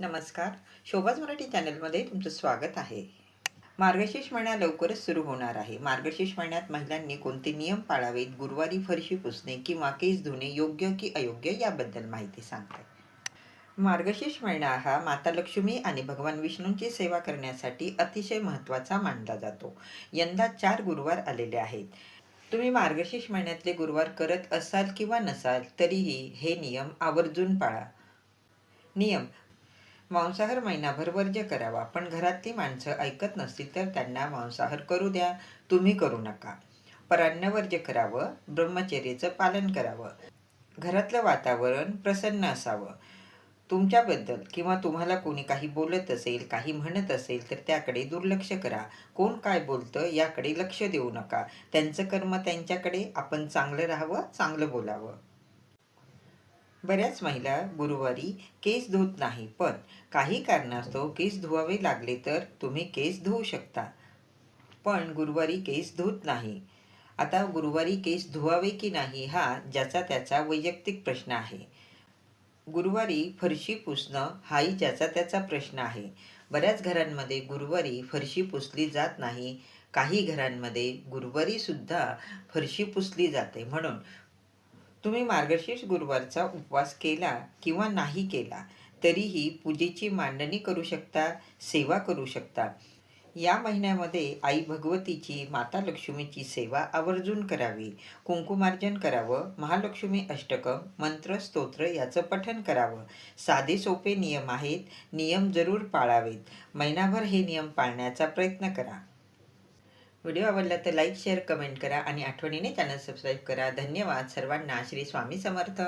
नमस्कार. शोभाज मराठी चॅनलमध्ये तुमचं स्वागत आहे. मार्गशीर्ष महिना लवकरच सुरू होणार आहे. मार्गशीर्ष महिन्यात महिलांनी कोणते नियम पाळावेत गुरुवारी फरशी पुसणे किंवा केस धुणे योग्य की अयोग्य याबद्दल माहिती सांगते. मार्गशीर्ष महिना हा माता लक्ष्मी आणि भगवान विष्णूंची सेवा करण्यासाठी अतिशय महत्त्वाचा मानला जातो. यंदा चार गुरुवार आलेले आहेत. तुम्ही मार्गशीर्ष महिन्यातले गुरुवार करत असाल किंवा नसाल तरीही हे नियम आवर्जून पाळा. नियम मांसाहार महिनाभर वर्ज्य करावा. पण घरातली माणसं ऐकत नसतील तर त्यांना मांसाहार करू द्या. तुम्ही करू नका. परान्न वर्ज्य करावं. ब्रह्मचर्याचं पालन करावं. घरातलं वातावरण प्रसन्न असावं. तुमच्याबद्दल किंवा तुम्हाला कोणी काही बोलत असेल काही म्हणत असेल तर त्याकडे दुर्लक्ष करा. कोण काय बोलतं याकडे लक्ष देऊ नका. त्यांचं कर्म त्यांच्याकडे. आपण चांगलं राहावं चांगलं बोलावं. बऱ्याच महिला गुरुवारी केस धुत नाही पण काही कारणास्तव केस धुवावे लागले तर तुम्ही केस धुवू शकता. पण गुरुवारी केस धुत नाही. आता गुरुवारी केस धुवावे की नाही हा ज्याचा त्याचा वैयक्तिक प्रश्न आहे. गुरुवारी फरशी पुसणं हाही ज्याचा त्याचा प्रश्न आहे. बऱ्याच घरांमध्ये गुरुवारी फरशी पुसली जात नाही. काही घरांमध्ये गुरुवारी सुद्धा फरशी पुसली जाते म्हणून तुम्ही मार्गशीर्ष गुरुवारचा उपवास केला किंवा नाही केला तरीही पूजेची मांडणी करू शकता सेवा करू शकता. या महिन्यामध्ये आई भगवतीची माता लक्ष्मीची सेवा आवर्जून करावी. कुंकुमार्जन करावं महालक्ष्मी अष्टकम मंत्र स्तोत्र याचं पठन करावं. साधे सोपे नियम आहेत नियम जरूर पाळावेत. महिनाभर हे नियम पाळण्याचा प्रयत्न करा. व्हिडिओ आवडला तर लाईक शेअर कमेंट करा आणि आठवणीने चॅनल सबस्क्राईब करा. धन्यवाद. सर्वांना श्री स्वामी समर्थ.